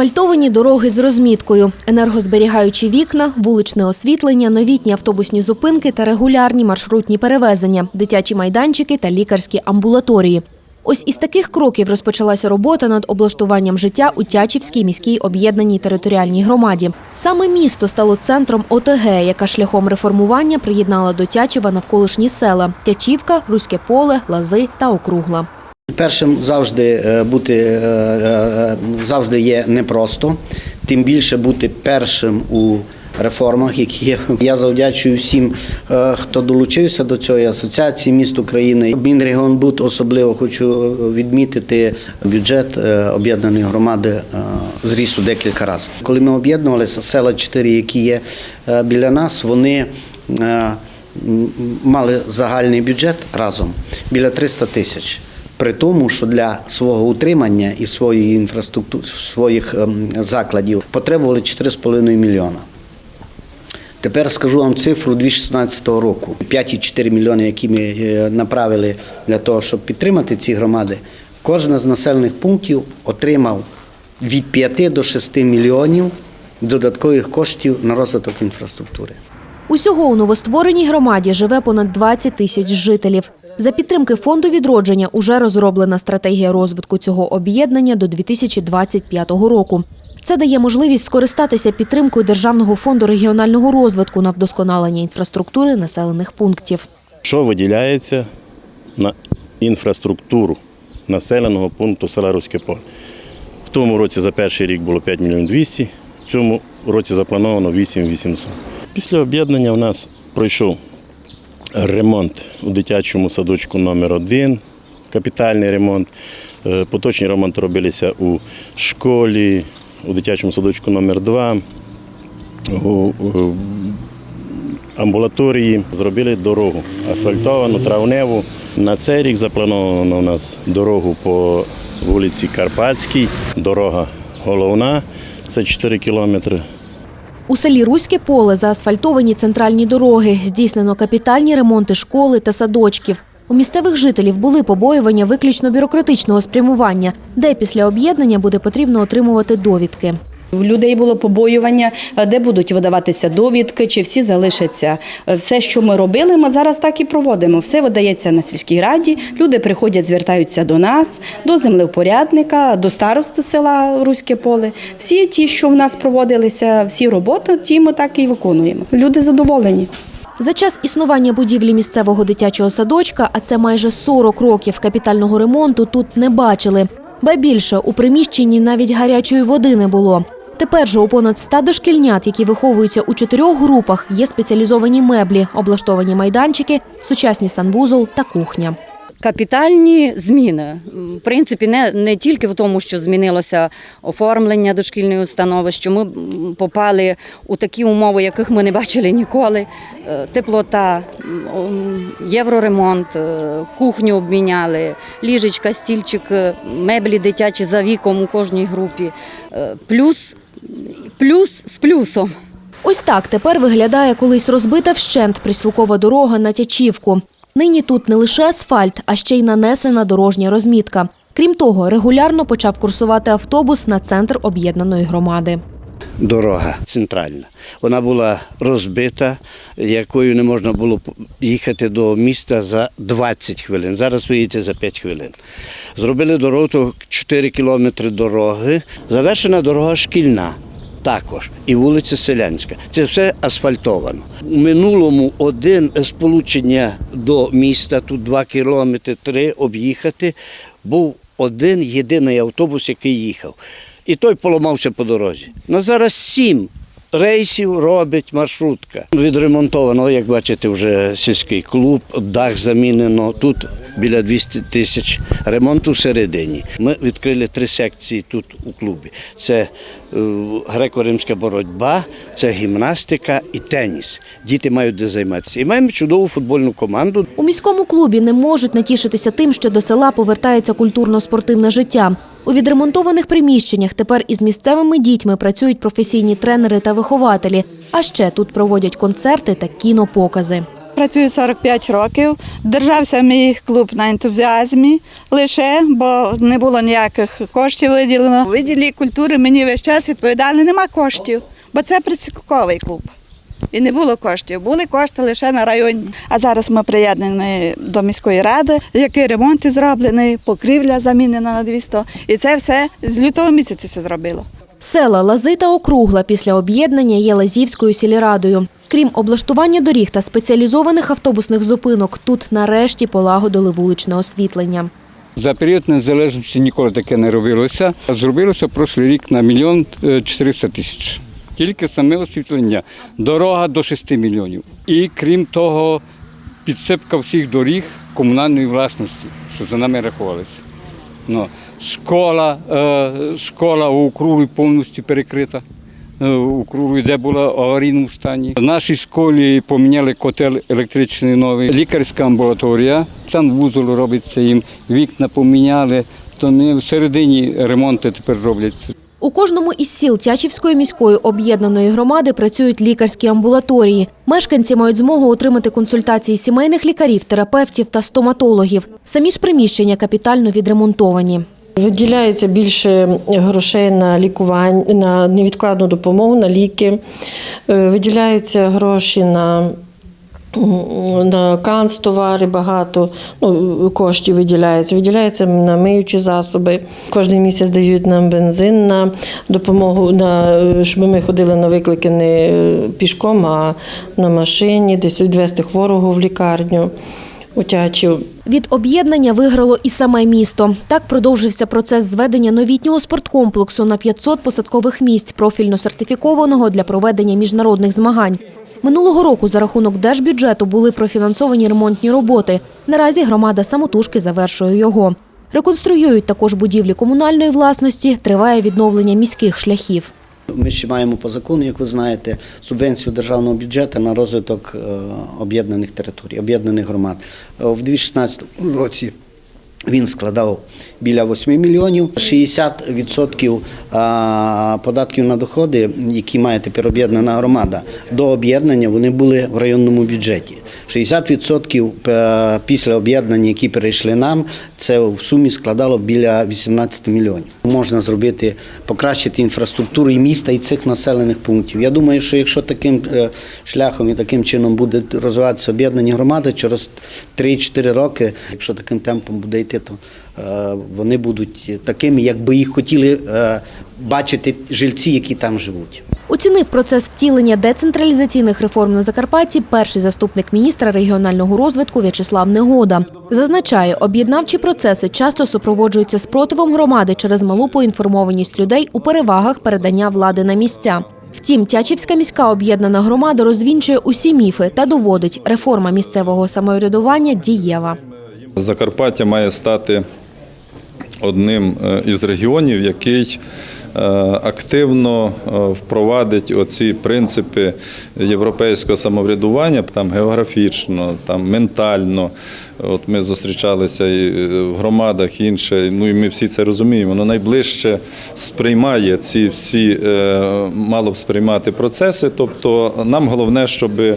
Асфальтовані дороги з розміткою, енергозберігаючі вікна, вуличне освітлення, новітні автобусні зупинки та регулярні маршрутні перевезення, дитячі майданчики та лікарські амбулаторії. Ось із таких кроків розпочалася робота над облаштуванням життя у Тячівській міській об'єднаній територіальній громаді. Саме місто стало центром ОТГ, яка шляхом реформування приєднала до Тячева навколишні села – Тячівка, Руське поле, Лази та Округла. Першим завжди е, бути е, е, завжди є непросто, тим більше бути першим у реформах, які є. Я завдячую всім, хто долучився до цієї асоціації міст України. Мінрегіонбуд особливо хочу відмітити бюджет об'єднаної громади зріс у декілька разів. Коли ми об'єднувалися, села чотири, які є біля нас, вони. Мали загальний бюджет разом біля 300 тисяч. При тому, що для свого утримання і своєї інфраструктури своїх ем, закладів потребували 4,5 мільйона. Тепер скажу вам цифру 2016 року. 5,4 мільйони, які ми е, направили для того, щоб підтримати ці громади. Кожен з населених пунктів отримав від 5 до 6 мільйонів додаткових коштів на розвиток інфраструктури. Усього у новоствореній громаді живе понад 20 тисяч жителів. За підтримки фонду відродження уже розроблена стратегія розвитку цього об'єднання до 2025 року. Це дає можливість скористатися підтримкою Державного фонду регіонального розвитку на вдосконалення інфраструктури населених пунктів. Що виділяється на інфраструктуру населеного пункту села Руське Поле. В тому році за перший рік було 5 мільйонів 200, в цьому році заплановано 8 800. Після об'єднання у нас пройшов ремонт у дитячому садочку номер 1 капітальний ремонт. Е, Поточні ремонти робилися у школі, у дитячому садочку номер 2 у, у амбулаторії зробили дорогу асфальтовану, травневу. На цей рік заплановано у нас дорогу по вулиці Карпатській. Дорога головна, це 4 кілометри. У селі Руське поле заасфальтовані центральні дороги, здійснено капітальні ремонти школи та садочків. У місцевих жителів були побоювання виключно бюрократичного спрямування, де після об'єднання буде потрібно отримувати довідки. У людей було побоювання, е, де будуть видаватися довідки, чи всі залишаться. Е, Все, що ми робили, ми зараз так і проводимо. Все видається на сільській раді. Люди приходять, звертаються до нас, до землевпорядника, до старости села Руське поле. Всі ті, що в нас проводилися, всі роботи, ті ми так і виконуємо. Люди задоволені. За час існування будівлі місцевого дитячого садочка, а це майже 40 років капітального ремонту, тут не бачили. Ба більше у приміщенні навіть гарячої води не було. Тепер же у понад 100 дошкільнят, які виховуються у чотирьох групах, є спеціалізовані меблі, облаштовані майданчики, сучасні санвузол та кухня. Капітальні зміни. В принципі, не, не тільки в тому, що змінилося оформлення дошкільної установи, що ми попали у такі умови, яких ми не бачили ніколи. Е, Теплота, євроремонт, е, кухню обміняли, ліжечка, стільчик, е, меблі дитячі за віком у кожній групі. Плюс, плюс з плюсом. Ось так тепер виглядає колись розбита вщент прислукова дорога на Тячівку. Нині тут не лише асфальт, а ще й нанесена дорожня розмітка. Крім того, регулярно почав курсувати автобус на центр об'єднаної громади. Дорога центральна. Вона була розбита, якою не можна було їхати до міста за 20 хвилин. Зараз ви їдете за 5 хвилин. Зробили дорогу 4 кілометри дороги. Завершена дорога шкільна. Також і вулиця Селянська. Це все асфальтовано. У минулому один сполучення до міста, тут 2 кілометри, три об'їхати, був один єдиний автобус, який їхав. І той поламався по дорозі. Ну зараз сім рейсів робить маршрутка. Відремонтовано, як бачите, вже сільський клуб, дах замінено. Тут біля 200 тисяч ремонту всередині. Ми відкрили три секції тут у клубі: це греко-римська боротьба, це гімнастика і теніс. Діти мають де займатися. І маємо чудову футбольну команду. У міському клубі не можуть натішитися тим, що до села повертається культурно-спортивне життя. У відремонтованих приміщеннях тепер із місцевими дітьми працюють професійні тренери та вихователі. А ще тут проводять концерти та кінопокази. Працюю 45 років. Держався мій клуб на ентузіазмі лише, бо не було ніяких коштів виділено. У відділі культури мені весь час відповідали, нема коштів, бо це прицілковий клуб. І не було коштів, були кошти лише на районі. А зараз ми приєднані до міської ради, який ремонт зроблений, покрівля замінена на 200. І це все з лютого місяця зробило. Села Лази та Округла після об'єднання є Лазівською сільрадою. Крім облаштування доріг та спеціалізованих автобусних зупинок, тут нарешті полагодили вуличне освітлення. За період незалежності ніколи таке не робилося. Зробилося прошлий рік на мільйон е, 400 тисяч. Тільки саме освітлення. Дорога до 6 мільйонів. І крім того, підсипка всіх доріг комунальної власності, що за нами рахувалися. Ну, школа, е, школа у Круглі повністю перекрита. Е, У Круглі, де була в аварійному стані. В нашій школі поміняли котел електричний новий, лікарська амбулаторія. Санвузол робиться їм, вікна поміняли. То в всередині ремонти тепер робляться. У кожному із сіл Тячівської міської об'єднаної громади працюють лікарські амбулаторії. Мешканці мають змогу отримати консультації сімейних лікарів, терапевтів та стоматологів. Самі ж приміщення капітально відремонтовані. Виділяється більше грошей на лікування, на невідкладну допомогу, на ліки. Е, Виділяються гроші на, на канцтовари багато, ну, коштів виділяється. Виділяється на миючі засоби. Кожен місяць дають нам бензин на допомогу, на, е, щоб ми ходили на виклики не е, пішком, а на машині, десь відвезти хворого в лікарню. У Від об'єднання виграло і саме місто. Так продовжився процес зведення новітнього спорткомплексу на 500 посадкових місць, профільно сертифікованого для проведення міжнародних змагань. Минулого року за рахунок держбюджету були профінансовані ремонтні роботи. Наразі громада самотужки завершує його. Реконструюють також будівлі комунальної власності, триває відновлення міських шляхів. Ми ще маємо по закону, як ви знаєте, субвенцію державного бюджету на розвиток е, об'єднаних територій, об'єднаних громад. Е, В 2016 році він складав біля 8 мільйонів. 60% податків на доходи, які має тепер об'єднана громада, до об'єднання вони були в районному бюджеті. 60% е, після об'єднання, які перейшли нам, це в сумі складало біля 18 мільйонів. Можна зробити, покращити інфраструктуру і міста, і цих населених пунктів. Я думаю, що якщо таким е, шляхом і таким чином буде розвиватися об'єднані громади, через 3-4 роки, якщо таким темпом буде йти, то е, вони будуть такими, як би їх хотіли е, бачити жильці, які там живуть. Оцінив процес втілення децентралізаційних реформ на Закарпатті перший заступник міністра регіонального розвитку В'ячеслав Негода. Зазначає, об'єднавчі процеси часто супроводжуються спротивом громади через малу поінформованість людей у перевагах передання влади на місця. Втім, Тячівська міська об'єднана громада розвінчує усі міфи та доводить, реформа місцевого самоврядування дієва. Закарпаття має стати одним е, із регіонів, який е, активно е, впровадить оці принципи європейського самоврядування, там географічно, там ментально. От ми зустрічалися і в громадах інше. Ну і ми всі це розуміємо. Воно найближче сприймає ці всі мало б сприймати процеси. Тобто нам головне, щоби е,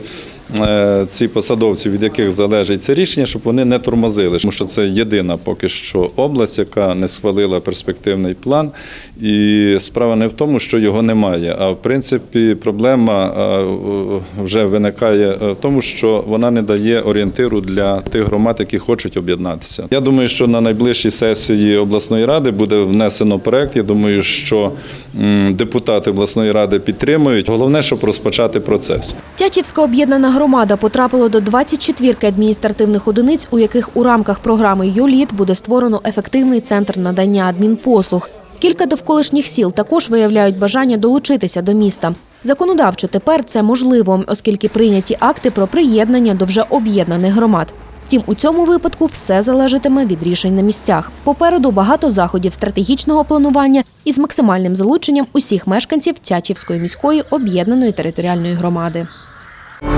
ці посадовці, від яких залежить це рішення, щоб вони не тормозили. Тому що це єдина поки що область, яка не схвалила перспективний план. І справа не в тому, що його немає. А в принципі, проблема е, вже виникає в тому, що вона не дає орієнтиру для тих громад, які хочуть об'єднатися. Я думаю, що на найближчій сесії обласної ради буде внесено проект. Я думаю, що депутати обласної ради підтримують. Головне, щоб розпочати процес. Тячівська об'єднана громада потрапила до 24 адміністративних одиниць, у яких у рамках програми «Юліт» буде створено ефективний центр надання адмінпослуг. Кілька довколишніх сіл також виявляють бажання долучитися до міста. Законодавчо тепер це можливо, оскільки прийняті акти про приєднання до вже об'єднаних громад. Втім, у цьому випадку все залежатиме від рішень на місцях. Попереду багато заходів стратегічного планування із максимальним залученням усіх мешканців Тячівської міської об'єднаної територіальної громади.